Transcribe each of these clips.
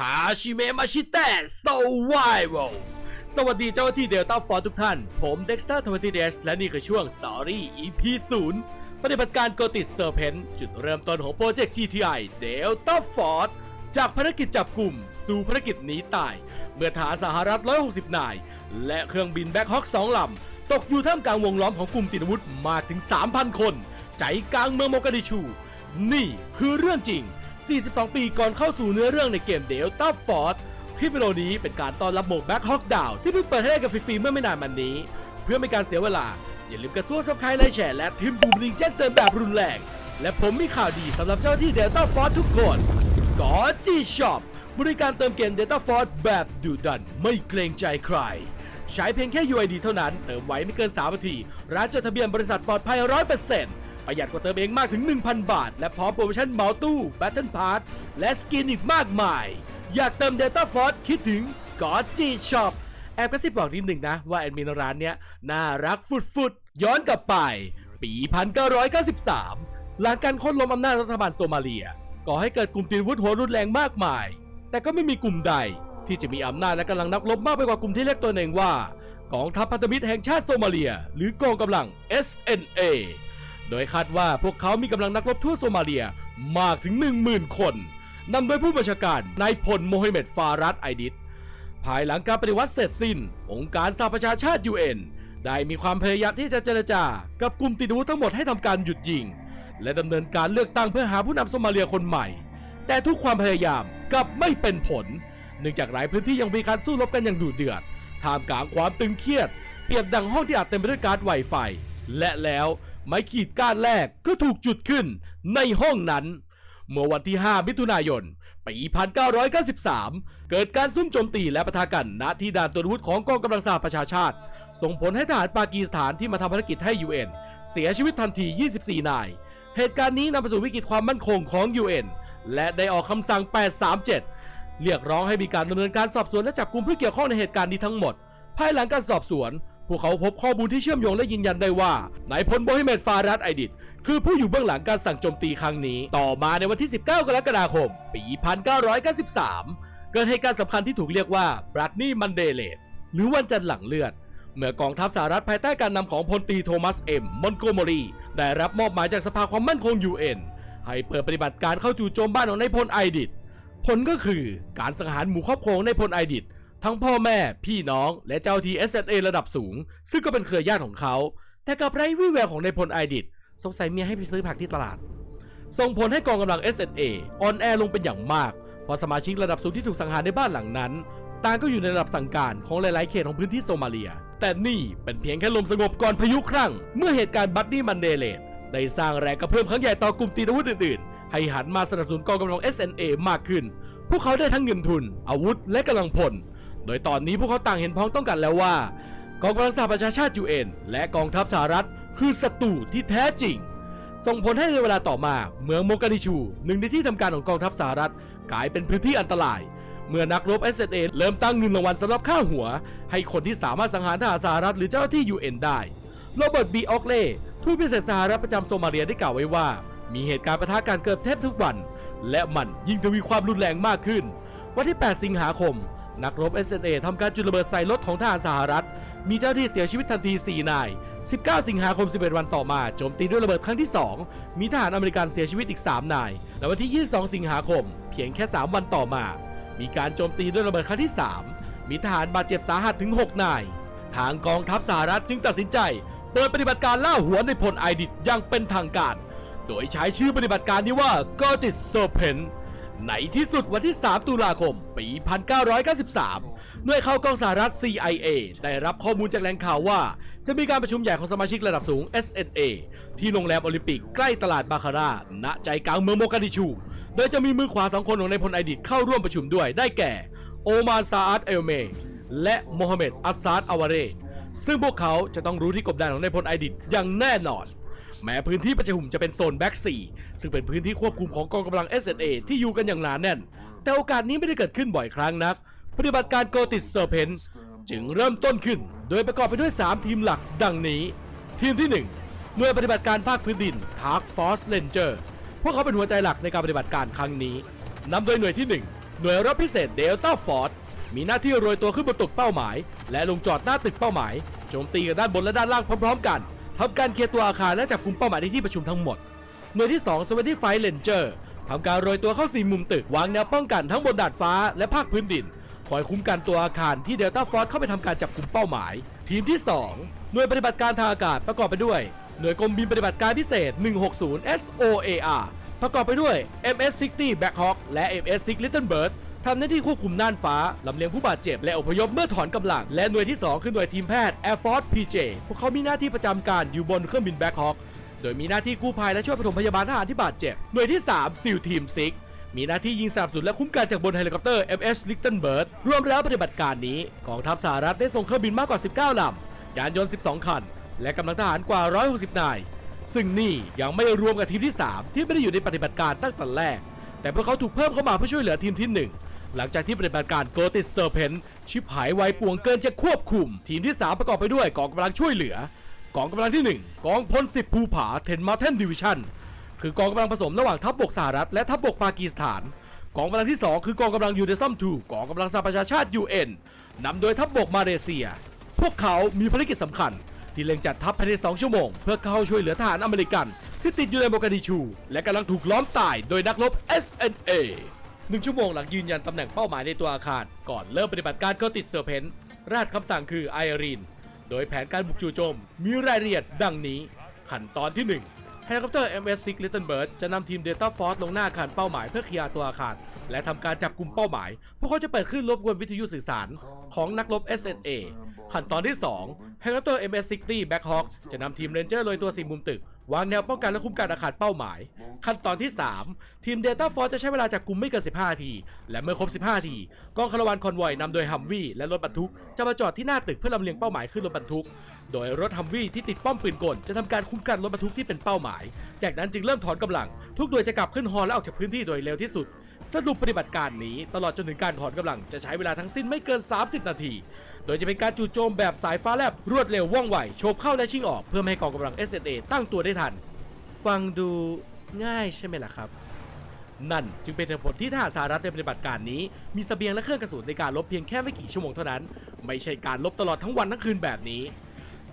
ฮาชิเมะมาชิเตะ Survival สวัสดีเจ้าหน้าที่เดลต้าฟอร์ทุกท่าน ผมเด็กสตาร์ทวีเดสและนี่คือช่วง Story EP 0ปฏิบัติการโกติสเซอร์เพนจุดเริ่มต้นของโปรเจกต์ GTI Delta Force จากภารกิจจับกลุ่ม สู่ภารกิจหนีตาย เมื่อทหารสหรัฐ 160 นาย และเครื่องบินแบ็คฮอค2ลำ ตกอยู่ท่ามกลางวงล้อมของกลุ่มติดอาวุธมากถึง 3,000 คน ใจกลางเมืองโมกาดิชู นี่คือเรื่องจริง 42 ปีก่อนเข้าสู่เนื้อเรื่องในเกม Delta Force คลิปวิดีโอนี้เป็นการต้อนรับโหมดแบ็คฮอคดาวที่เพิ่งเปิดให้ได้กับฟรีๆเมื่อไม่นานมานี้ เพื่อไม่การเสียเวลา อย่าลืมกระซวกซับไครต์ไลค์แชร์และทิมปุ่มลิงแจ้งเตือนแบบรุนแรง และผมมีข่าวดีสำหรับเจ้าที่ Delta Force ทุกคนกอจีช็อปบริการเติมเกม Delta Force แบบดุดันไม่เกรงใจใคร ใช้เพียงแค่ UID เท่านั้น เติมไว้ไม่เกิน 3 นาที ร้านจดทะเบียนบริษัทปลอดภัย 100% ประหยัดกว่าเติมเองมากถึง 1,000 บาท และพร้อมโปรโมชั่นเหมาตู้ Battle Pass และสกินอีกมากมาย อยากเติม Data Force คิดถึง g o g Shop แอบกระซิบบอกนิดหนึ่งนะ ว่าแอดมินร้านเนี้ยน่ารักฟุดๆย้อนกลับไป ปี 1993 หลังการโค่นล้มอำนาจรัฐบาลโซมาเลีย ก่อให้เกิดกลุ่มติดอาวุธหัวรุนแรงมากมาย แต่ก็ไม่มีกลุ่มใด ที่จะมีอำนาจและกำลังนักรบมากไปกว่ากลุ่มที่เรียกตัวเองว่ากองทัพพันธมิตรแห่งชาติโซมาเลีย หรือกองกำลัง SNA โดยคาดว่าพวกเขามีกำลังนักรบทั่วโซมาเลียมากถึง 10,000 คนนำโดยผู้บัญชาการนายพลโมฮัมเหม็ดฟารัดไอดิดภายหลังการปฏิวัติเสร็จสิ้น องค์การสหประชาชาติ UN ได้มีความพยายามที่จะเจรจา กับกลุ่มติดอาวุธทั้งหมดให้ทำการหยุดยิง และดำเนินการเลือกตั้งเพื่อหาผู้นำโซมาเลียคนใหม่ แต่ทุกความพยายามกลับไม่เป็นผล เนื่องจากหลายพื้นที่ยังมีการสู้รบกันอย่างดุเดือดท่ามกลางความตึงเครียด เปรียบดังห้องที่อาจเต็มไปด้วยการ์ดไวไฟ และแล้ว ไม้ขีดก้านแรกก็ถูกจุดขึ้นในห้องนั้น เมื่อวันที่ 5 มิถุนายน ปี 1993 เกิดการซุ่มโจมตีและปะทะกันณที่ด่านตรวจวุธของกองกำลังสหประชาชาติ ส่งผลให้ทหารปากีสถานที่มาทำภารกิจให้ UN เสียชีวิตทันที 24 นาย เหตุการณ์นี้นำไปสู่วิกฤตความมั่นคงของ UN และได้ออกคำสั่ง 837 เรียกร้องให้มีการดำเนินการสอบสวนและจับกลุ่มผู้เกี่ยวข้องในเหตุการณ์นี้ทั้งหมด ภายหลังการสอบสวน พวกเขาพบข้อมูลที่เชื่อมโยงและยืนยันได้ว่านายพลโบฮิเมดฟารัดไอดิดคือผู้อยู่เบื้องหลังการสั่งโจมตีครั้งนี้ ต่อมาในวันที่ 19 กรกฎาคม ปี 1993 เกิดเหตุการณ์สำคัญที่ถูกเรียกว่าบรัดนี่มันเดเลตหรือวันจันทร์หลังเลือด เมื่อกองทัพสหรัฐภายใต้การนำของพลตรีโทมัสเอ็มมอนโกโมรีได้รับมอบหมายจากสภาความมั่นคง UN ให้เปิดปฏิบัติการเข้าจู่โจมบ้านของนายพลไอดิดผลก็คือการสังหารหมู่ครอบครองนายพลไอดิด ทั้งพ่อแม่ พี่น้อง และเจ้าที SNA ระดับสูง ซึ่งก็เป็นเครือญาติของเขา แต่กับไร้วี่แววของนายพลไอดิดสงสัยเมียให้ไปซื้อผักที่ตลาด ส่งผลให้กองกำลัง SNA อ่อนแอลงเป็นอย่างมาก เพราะสมาชิกระดับสูงที่ถูกสังหารในบ้านหลังนั้นต่างก็อยู่ในระดับสั่งการของหลาย ๆ เขตของพื้นที่โซมาเลีย แต่นี่เป็นเพียงแค่ลมสงบก่อนพายุครั่ง เมื่อเหตุการณ์บัตตี้มันเดเลตได้สร้างแรงกระเพื่อมครั้งใหญ่ต่อกลุ่มตีนอาวุธอื่น ๆ ให้หันมาสนับสนุนกองกำลัง SNA มากขึ้น พวกเขาได้ทั้งเงินทุน อาวุธและกำลังพล โดยตอนนี้พวกเขาต่างเห็นพ้องต้องกันแล้วว่า กองกำลังสหประชาชาติ UN และกองทัพสหรัฐคือศัตรูที่แท้จริง ส่งผลให้ในเวลาต่อมา เมืองโมกาดิชู หนึ่งในที่ทำการของกองทัพสหรัฐกลายเป็นพื้นที่อันตราย เมื่อนักรบ SNA เริ่มตั้งเงินรางวัลสำหรับค่าหัว ให้คนที่สามารถสังหารทหารสหรัฐหรือเจ้าหน้าที่ UN ได้โรเบิร์ตบีออกเล่ทูตพิเศษสหรัฐประจำโซมาเลียได้กล่าวไว้ว่า มีเหตุการณ์ประทะการเกิดแทบทุกวัน และมันยิ่งทวีความรุนแรงมากขึ้น วันที่ 8 สิงหาคม นักรบ SNA ทำการจุดระเบิดใส่รถของทหารสหรัฐ มีเจ้าหน้าที่เสียชีวิตทันที 4 นาย 19 สิงหาคม 11 วันต่อมา โจมตีด้วยระเบิดครั้งที่ 2 มีทหารอเมริกันเสียชีวิตอีก 3 นาย และวันที่ 22 สิงหาคม เพียงแค่ 3 วันต่อมา มีการโจมตีด้วยระเบิดครั้งที่ 3 มีทหารบาดเจ็บสาหัสถึง 6 นาย ทางกองทัพสหรัฐจึงตัดสินใจ เปิดปฏิบัติการล่าหัวในพลไอดิดอย่างเป็นทางการ โดยใช้ชื่อปฏิบัติการนี้ว่า g o t i s Serpent ในที่สุดวันที่ 3 ตุลาคม ปี 1993 หน่วยข่าวกองสหรัฐ CIA ได้รับข้อมูลจากแหล่งข่าวว่า จะมีการประชุมใหญ่ของสมาชิกระดับสูง SNA ที่โรงแรมโอลิมปิกใกล้ตลาดบาคาร่าณใจกลางเมืองโมกาดิชู โดยจะมีมือขวาสองคนของนายพลไอดิดเข้าร่วมประชุมด้วยได้แก่ โอมานซาอัดเอลเม และโมฮัมเหม็ดอัสซาดอาวาเรซึ่งพวกเขาจะต้องรู้ที่กบดานของนายพลไอดิดอย่างแน่นอน แม้พื้นที่ประชุมจะเป็นโซนแบ็กซีซึ่งเป็นพื้นที่ควบคุมของกองกำลัง S&A ที่อยู่กันอย่างหนาแน่น แต่โอกาสนี้ไม่ได้เกิดขึ้นบ่อยครั้งนัก ปฏิบัติการโกติสเซอร์เพนจึงเริ่มต้นขึ้น โดยประกอบไปด้วย 3 ทีมหลักดังนี้ ทีมที่ 1 หน่วยปฏิบัติการภาคพื้นดิน Task Force Ranger พวกเขาเป็นหัวใจหลักในการปฏิบัติการครั้งนี้นำโดยหน่วยที่ 1 หน่วยรบพิเศษเดลต้าฟอร์ดมีหน้าที่โรยตัวขึ้นบนตึกเป้าหมาย และลงจอดหน้าตึกเป้าหมายโจมตีกันด้านบนและด้านล่างพร้อมๆ กัน ทำการเคลียร์ตัวอาคารและจับกลุ่มเป้าหมายในที่ประชุมทั้งหมด หน่วยที่ 2 s w e n t y f i g h Ranger ทำการโรยตัวเข้าสี่มุมตึก วางแนวป้องกันทั้งบนดาดฟ้าและภาคพื้นดิน คอยคุ้มกันตัวอาคารที่เดลต้าฟอร์เข้าไปทำการจับกลุ่มเป้าหมาย ทีมที่ 2 หน่วยปฏิบัติการทางอากาศประกอบไปด้วย หน่วยกรมบินปฏิบัติการพิเศษ 160 SOAR ประกอบไปด้วย MS-60 Black Hawk และ MS-6 Little Bird ทำหน้าที่ควบคุมน่านฟ้าลำเลียงผู้บาดเจ็บและอพยพเมื่อถอนกำลัง และหน่วยที่ 2 คือหน่วยทีมแพทย์ Air Force PJ พวกเขามีหน้าที่ประจำการอยู่บนเครื่องบิน Black Hawk โดยมีหน้าที่กู้ภัยและช่วยปฐมพยาบาลทหารที่บาดเจ็บ หน่วยที่3 SEAL Team 6มีหน้าที่ยิงสนับสนุนและคุ้มกันจากบนเฮลิคอปเตอร์ MS Little Bird รวมแล้วปฏิบัติการนี้กองทัพสหรัฐได้ส่งเครื่องบินมากกว่า 19ลำยานยนต์ 12 คัน และกำลังทหารกว่า 160 นาย ซึ่งนี่ยังไม่รวมกับทีมที่ 3 ที่ไม่ได้อยู่ในปฏิบัติการตั้งแต่แรก แต่พวกเขาถูกเพิ่มเข้ามาเพื่อช่วยเหลือทีมที่ 1 หลังจากที่ปฏิบัติการโกติสเซอร์เพนชิบหายไวป่วงเกินจะควบคุม ทีมที่ 3 ประกอบไปด้วยกองกำลังช่วยเหลือกองกำลังที่ 1 กองพลสิบภูผาเทนมาเทนดิวิชั่นคือกองกำลังผสมระหว่างทัพบกสหรัฐและทัพบกปากีสถาน กองกำลังที่ 2 คือกองกำลังยูเดซัม2กองกำลังสหประชาชาติ UN นำโดยทัพบกมาเลเซีย พวกเขามีภารกิจสำคัญ ที่เล็งจัดทัพภายใน2ชั่วโมง เพื่อเข้าช่วยเหลือทหารอเมริกัน ที่ติดอยู่ในโมกาดิชู และกำลังถูกล้อมตายโดยนักรบ SNA หนึ่งชั่วโมงหลังยืนยันตำแหน่งเป้าหมายในตัวอาคาร ก่อนเริ่มปฏิบัติการก็ติดเซอร์เพนราชคำสั่งคือไอรีน โดยแผนการบุกจู่โจม มีรายละเอียดดังนี้ ขั้นตอนที่1เฮลิคอปเตอร์ MS-6 Little Bird จะนำทีม Delta Force ลงหน้าอาคารเป้าหมายเพื่อเคลียร์ตัวอาคาร และทำการจับกลุ่มเป้าหมาย พวกเขาจะเปิดขึ้นรบกวนวิทยุสื่อสารของนักรบ SNA ขั้นตอนที่2เฮลิคอปเตอร์ MS-60 Black Hawk จะนำทีมเรนเจอร์โรยตัวสี่มุมตึก วางแนวป้องกันและคุ้มกันอาคารเป้าหมาย ขั้นตอนที่ 3 ทีม Delta Force จะใช้เวลาจับกลุ่มไม่เกิน 15 นาที และเมื่อครบ 15 นาที กองคาราวานคอนวอยนำโดยฮัมวี่และรถบรรทุก จะมาจอดที่หน้าตึกเพื่อลำเลียงเป้าหมายขึ้นรถบรรทุก โดยรถฮัมวี่ที่ติดป้อมปืนกลจะทำการคุ้มกันรถบรรทุกที่เป็นเป้าหมาย จากนั้นจึงเริ่มถอนกำลัง ทุกหน่วยจะกลับขึ้นฮอและออกจากพื้นที่โดยเร็วที่สุด สรุปปฏิบัติการนี้ตลอดจนถึงการถอนกำลังจะใช้เวลาทั้งสิ้นไม่เกิน 30 นาที โดยจะเป็นการจู่โจมแบบสายฟ้าแลบรวดเร็วว่องไวโฉบเข้าและชิงออกเพื่อให้กองกำลัง SNA ตั้งตัวได้ทัน ฟังดูง่ายใช่ไหมล่ะครับ นั่นจึงเป็นเหตุผลที่ทหารสหรัฐในปฏิบัติการนี้ มีเสบียงและเครื่องกระสุนในการลบเพียงแค่ไม่กี่ชั่วโมงเท่านั้น ไม่ใช่การลบตลอดทั้งวันทั้งคืนแบบนี้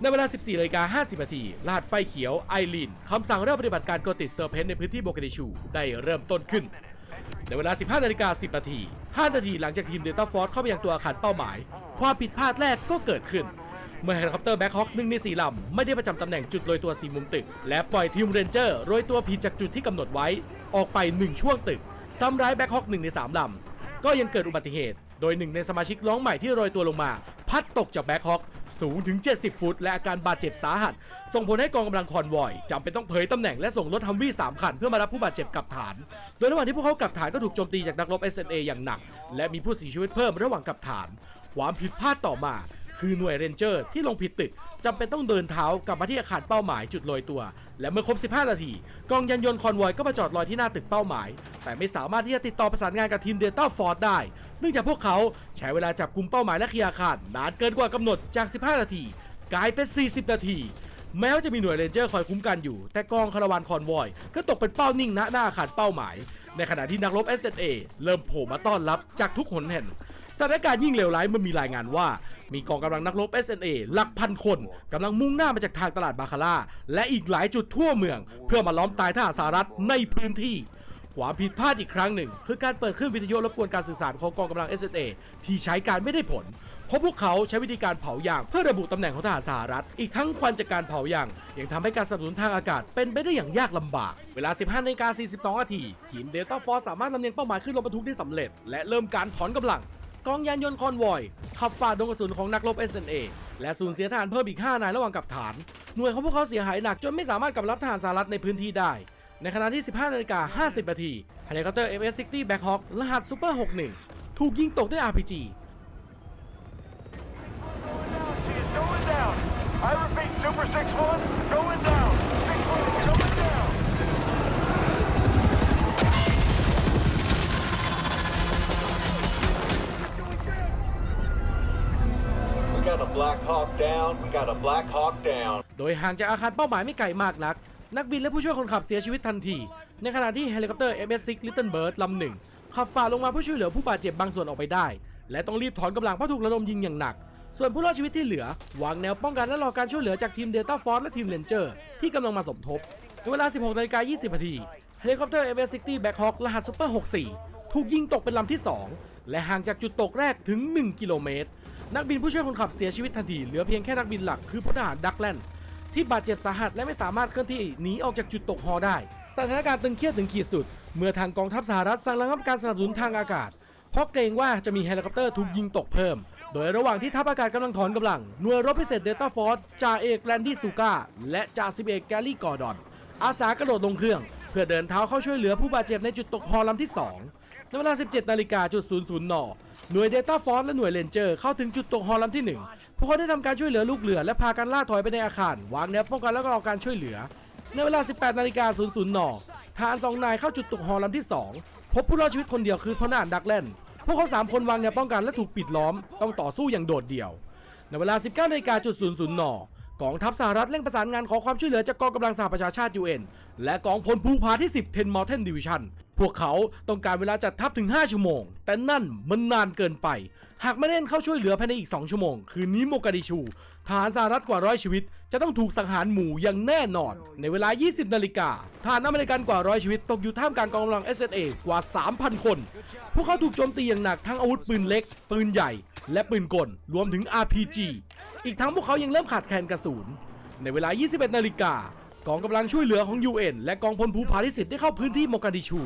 ในเวลา 14นาฬิกา50 นาที รหัสไฟเขียวไอรีนคำสั่งเริ่มปฏิบัติการโกติดเซอร์เพนในพื้นที่โบกาดิชู ได้เริ่มต้นขึ้น ในเวลา 15นาฬิกา10นาที 5 นาทีหลังจากทีมเดลต้าฟอร์เข้าไปยังตัวอาคารเป้าหมาย ความผิดพลาดแรกก็เกิดขึ้น เมื่อเฮลิคอปเตอร์แบ็คฮอคหนึ่งในสี่ลำ ไม่ได้ประจำตำแหน่งจุดโรยตัวสี่มุมตึก และปล่อยทีมเรนเจอร์โรยตัวผิดจากจุดที่กำหนดไว้ ออกไป 1 ช่วงตึก ซ้ำร้ายแบ็คฮอคหนึ่งในสามลำ ก็ยังเกิดอุบัติเหตุ โดยหนึ่งในสมาชิกร้องใหม่ที่โรยตัวลงมา พัดตกจากแบ็คฮอค สูงถึง 70 ฟุต และอาการบาดเจ็บสาหัส ส่งผลให้กองกำลังคอนวอยจำเป็นต้องเผยตำแหน่งและส่งรถฮัมวี่3คันเพื่อมารับผู้บาดเจ็บกลับฐาน โดยระหว่างที่พวกเขากลับฐานก็ถูกโจมตีจากนักรบ SNA อย่างหนัก และมีผู้เสียชีวิตเพิ่มระหว่างกลับฐาน ความผิดพลาดต่อมา คือหน่วยเรนเจอร์ที่ลงผิดตึกจำเป็นต้องเดินเท้ากลับมาที่อาคารเป้าหมายจุดโรยตัว และเมื่อครบ 15 นาที กองยานยนต์คอนวอยก็มาจอดรอยที่หน้าตึกเป้าหมาย แต่ไม่สามารถที่จะติดต่อประสานงานกับทีมเดลต้าฟอร์ดได้ เนื่องจากพวกเขาใช้เวลาจับกลุ่มเป้าหมายและเคลียร์อาคารนานเกินกว่ากำหนดจาก 15 นาที กลายเป็น 40 นาทีแม้ว่าจะมีหน่วยเรนเจอร์คอยคุ้มกันอยู่ แต่กองคาราวานคอนวอย ก็ตกเป็นเป้านิ่งณหน้าอาคารเป้าหมาย ในขณะที่นักรบ SNA เริ่มโผล่มาต้อนรับจากทุกหนแห่งสถานการณ์ยิ่งเลวร้ายเมื่อมีรายงานว่า มีกองกำลังนักรบ SNA หลักพันคนกำลังมุ่งหน้ามาจากทางตลาดบาคาร่า และอีกหลายจุดทั่วเมือง เพื่อมาล้อมตายทหารสหรัฐในพื้นที่ความผิดพลาดอีกครั้งหนึ่ง คือการเปิดเครื่องวิทยุรบกวนการสื่อสารของกองกำลัง SNA ที่ใช้การไม่ได้ผล เพราะพวกเขาใช้วิธีการเผายางเพื่อระบุตำแหน่งของทหารสหรัฐ อีกทั้งควันจากการเผายางยังทำให้การสนับสนุนทางอากาศเป็นไปได้อย่างยากลำบาก เวลา 15นาฬิกา42นาที ทีมเดลต้าฟอร์สามารถลำเลียงเป้าหมายขึ้นรถบรรทุกได้สำเร็จ และเริ่มการถอนกำลัง กองยานยนต์คอนวอยขับฝ่าดงกระสุนของนักรบ SNA และสูญเสียทหารเพิ่มอีก 5 นายระหว่างกับฐาน หน่วยของพวกเขาเสียหายหนักจนไม่สามารถกลับรับทหารสหรัฐในพื้นที่ได้ ในขณะที่ 15นาฬิกา50นาทีเฮลิคอปเตอร์ MS-60 Black Hawk รหัส Super 61 ถูกยิงตกด้วย RPG I repeat, Super 6-1, Hawk down. We got a Black Hawk down. โดยห่างจากอาคารเป้าหมายไม่ไกลมากนัก นักบินและผู้ช่วยคนขับเสียชีวิตทันที ในขณะที่เฮลิคอปเตอร์ MS-6 Little Bird ลำหนึ่งขับฝ่าลงมาเพื่อช่วยเหลือผู้บาดเจ็บบางส่วนออกไปได้ และต้องรีบถอนกำลังเพราะถูกระดมยิงอย่างหนัก ส่วนผู้รอดชีวิตที่เหลือวางแนวป้องกันและรอการช่วยเหลือจากทีมเดลต้าฟอร์และทีมเ a นเจอร์ที่กำลังมาสมทบ ในเวลา 16นาฬิกา20นาทีเฮลิคอปเตอร์ MS-60 Blackhawk รหัส Super 64 ถูกยิงตกเป็นลำที่ 2 และห่างจากจุดตกแรกถึง 1 กิโลเมตร นักบินผู้ช่วยคนขับเสียชีวิตทันที เหลือเพียงแค่นักบินหลักคือพลทหารดักแลนที่บาดเจ็บสาหัสและไม่สามารถเคลื่อนที่หนีออกจากจุดตกฮอได้สถานการณ์ตึงเครียดถึงขีดสุด เมื่อทางกองทัพสหรัฐสั่งระงับการสนับสนุนทางอากาศ เพราะเกรงว่าจะมีเฮลิคอปเตอร์ถูกยิงตกเพิ่ม โดยระหว่างที่ทัพอากาศกำลังถอนกำลัง หน่วยรบพิเศษเดลต้าฟอร์สจ่าเอกแลนดี้ซูกาและจ่าสิบเอกแกลลี่กอร์ดอน อาสากระโดดลงเครื่อง เพื่อเดินเท้าเข้าช่วยเหลือผู้บาดเจ็บในจุดตกฮอลำที่ 2 ในเวลา 17 นาฬิกาจุด00นหน่วยเดลต้าฟอร์สและหน่วยเรนเจอร์เข้าถึงจุดตกฮอลำที่ 1 พวกเขาได้ทำการช่วยเหลือลูกเรือ และพากันล่าถอยไปในอาคาร วางแนวป้องกันและรอการช่วยเหลือ ในเวลา 18 นาฬิกา00นทหารสองนายเข้าจุดตกฮอลำที่ 2 พบผู้รอดชีวิตคนเดียวคือพลทหารดักแลนพวกเขาสามคนวางแนวป้องกันและถูกปิดล้อม ต้องต่อสู้อย่างโดดเดี่ยว ในเวลา 19นาฬิกาจุด00น กองทัพสหรัฐเร่งประสานงานขอความช่วยเหลือจากกองกำลังสหประชาชาติ UN และกองพลภูพาที่ 10 10 Mountain Division พวกเขาต้องการเวลาจัดทัพถึง 5 ชั่วโมง แต่นั่นมันนานเกินไป หากไม่เล่นเข้าช่วยเหลือภายในอีก 2 ชั่วโมง คืนนี้โมกาดิชูทหารสหรัฐกว่าร้อยชีวิต จะต้องถูกสังหารหมู่อย่างแน่นอน ในเวลา 20 นาฬิกาทหารอเมริกันกว่าร้อยชีวิต ตกอยู่ท่ามกลางกองกำลัง SNA กว่า 3,000 คน พวกเขาถูกโจมตีอย่างหนักทั้งอาวุธปืนเล็ก ปืนใหญ่ และปืนกลรวมถึง RPG อีกทั้งพวกเขายังเริ่มขาดแคลนกระสุน ในเวลา 21 นาฬิกากองกำลังช่วยเหลือของ UN และกองพลภูผาที่สิได้เข้าพื้นที่โมกาดิชู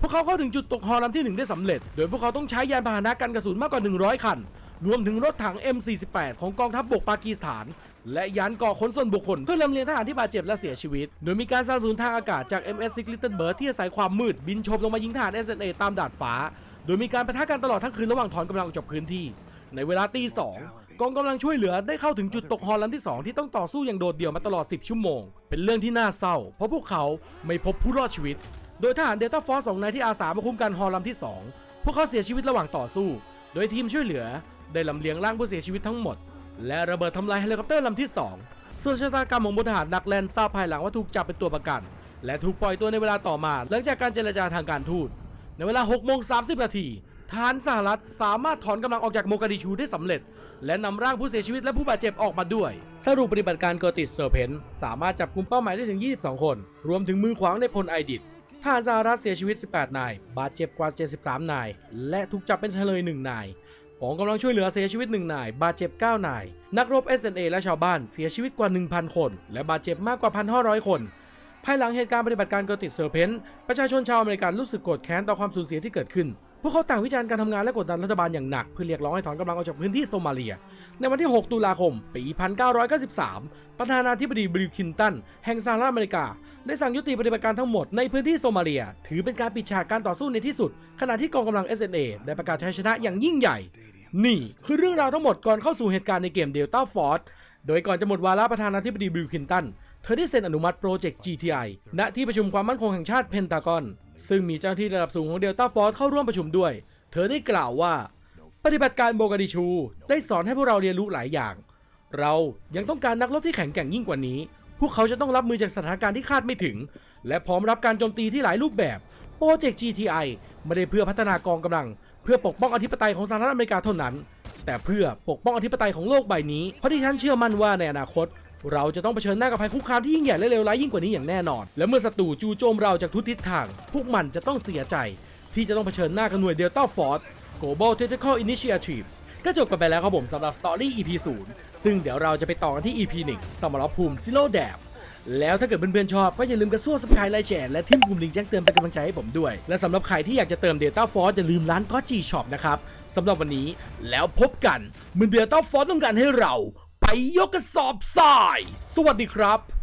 พวกเขาเข้าถึงจุดตกฮอลำที่ 1 ได้สำเร็จ โดยพวกเขาต้องใช้ยานพาหนะกันกระสุนมากกว่า 100 คัน รวมถึงรถถัง M48 ของกองทัพบบกปากีสถาน และยานก่อขนส่วนบุคคลเพื่อลำเลียงทหารที่บาดเจ็บและเสียชีวิต โดยมีการสนับสนุนทางอากาศจาก MS-6 Little Bird ที่อาศัยความมืดบินโฉบลงมายิงทหาร SNA ตามดาดฟ้า โดยมีการประทะกันตลอดทั้งคืนระหว่างถอนกำลังออกจากพื้นที่ ในเวลาตีสอง กองกำลังช่วยเหลือได้เข้าถึงจุดตกฮอลำที่ 2 ที่ต้องต่อสู้อย่างโดดเดี่ยวมาตลอด 10 ชั่วโมง เป็นเรื่องที่น่าเศร้า เพราะพวกเขาไม่พบผู้รอดชีวิต โดยทหารเดลต้าฟอร์สสองนายที่อาสามาคุ้มกันฮอลำที่ 2 พวกเขาเสียชีวิตระหว่างต่อสู้ โดยทีมช่วยเหลือได้ลำเลียงร่างผู้เสียชีวิตทั้งหมด และระเบิดทำลายเฮลิคอปเตอร์ลำที่ 2 ส่วนชะตากรรมของพลทหารดักแลนทราบภายหลังว่าถูกจับเป็นตัวประกัน และถูกปล่อยตัวในเวลาต่อมา หลังจากการเจรจาทางการทูต ในเวลา6โมง30 นาทีทหารสหรัฐสามารถถอนกำลังออกจากโมกาดิชูได้สำเร็จ และนำร่างผู้เสียชีวิตและผู้บาดเจ็บออกมาด้วย สรุปปฏิบัติการเกอร์ติสเซอร์เพนสามารถจับกลุ่มเป้าหมายได้ถึง 22 คน รวมถึงมือขวางในพลไอดิตทหารสหรัฐเสียชีวิต 18 นาย บาดเจ็บกว่า 73 นาย และถูกจับเป็นเฉลย 1 นายกองกำลังช่วยเหลือเสียชีวิต 1 นาย บาดเจ็บ 9 นาย นักรบ SNA และชาวบ้านเสียชีวิตกว่า 1,000 คน และบาดเจ็บมากกว่า 1,500 คน ภายหลังเหตุการณ์ปฏิบัติการเกอร์ติสเซอร์เพนประชาชนชาวอเมริกันรู้สึกโกรธแค้นต่อความสูญเสียที่เกิดขึ้น พวกเขาต่างวิจารณ์การทำงานและกดดันรัฐบาลอย่างหนัก เพื่อเรียกร้องให้ถอนกำลังออกจากพื้นที่โซมาเลีย ในวันที่ 6 ตุลาคม ปี 1993 ประธานาธิบดีบิลคินตัน แห่งสหรัฐอเมริกา ได้สั่งยุติปฏิบัติการทั้งหมดในพื้นที่โซมาเลีย ถือเป็นการปิดฉากการต่อสู้ในที่สุด ขณะที่กองกำลัง SNA ได้ประกาศชัยชนะอย่างยิ่งใหญ่ นี่คือเรื่องราวทั้งหมดก่อนเข้าสู่เหตุการณ์ในเกม Delta Force โดยก่อนจะหมดวาระประธานาธิบดีบิลคินตัน เธอได้เซ็นอนุมัติโปรเจกต์ GTI ณที่ประชุมความมั่นคงแห่งชาติเพนตากอน ซึ่งมีเจ้าหน้าที่ระดับสูงของ Delta Force เข้าร่วมประชุมด้วย เธอได้กล่าวว่า ปฏิบัติการโบกาดิชู ได้สอนให้พวกเราเรียนรู้หลายอย่าง เรายังต้องการนักรบที่แข็งแกร่งยิ่งกว่านี้ พวกเขาจะต้องรับมือจากสถานการณ์ที่คาดไม่ถึง และพร้อมรับการโจมตีที่หลายรูปแบบโปรเจกต์ GTI ไม่ได้เพื่อพัฒนากองกำลัง เพื่อปกป้องอธิปไตยของสหรัฐอเมริกาเท่านั้น แต่เพื่อปกป้องอธิปไตยของโลกใบนี้เพราะที่ฉันเชื่อมั่นว่าในอนาคต เราจะต้องเผชิญหน้ากับภัยคุกคามที่ยิ่งใหญ่และเลวร้ายยิ่งกว่านี้อย่างแน่นอน และเมื่อศัตรูจู่โจมเราจากทุกทิศทาง พวกมันจะต้องเสียใจ ที่จะต้องเผชิญหน้ากับหน่วย Delta Force Global Tactical Initiative ก็จบกันไปแล้วครับผมสำหรับ Story EP 0 ซึ่งเดี๋ยวเราจะไปต่อกันที่ EP 1สมรภูมิ Zero Dab แล้วถ้าเกิดเพื่อนๆชอบก็อย่าลืมกระซวกสกายไลแชร์และทิมปุ่มลิงก์แจ้งเตือนเป็นกำลังใจให้ผมด้วย และสำหรับใครที่อยากจะเติม Data Force อย่าลืมร้านก็จีช็อปนะครับสำหรับวันนี้แล้วพบกันเมื่อ Data Force ต้องการให้เรา ยกกระสอบทราย สวัสดีครับ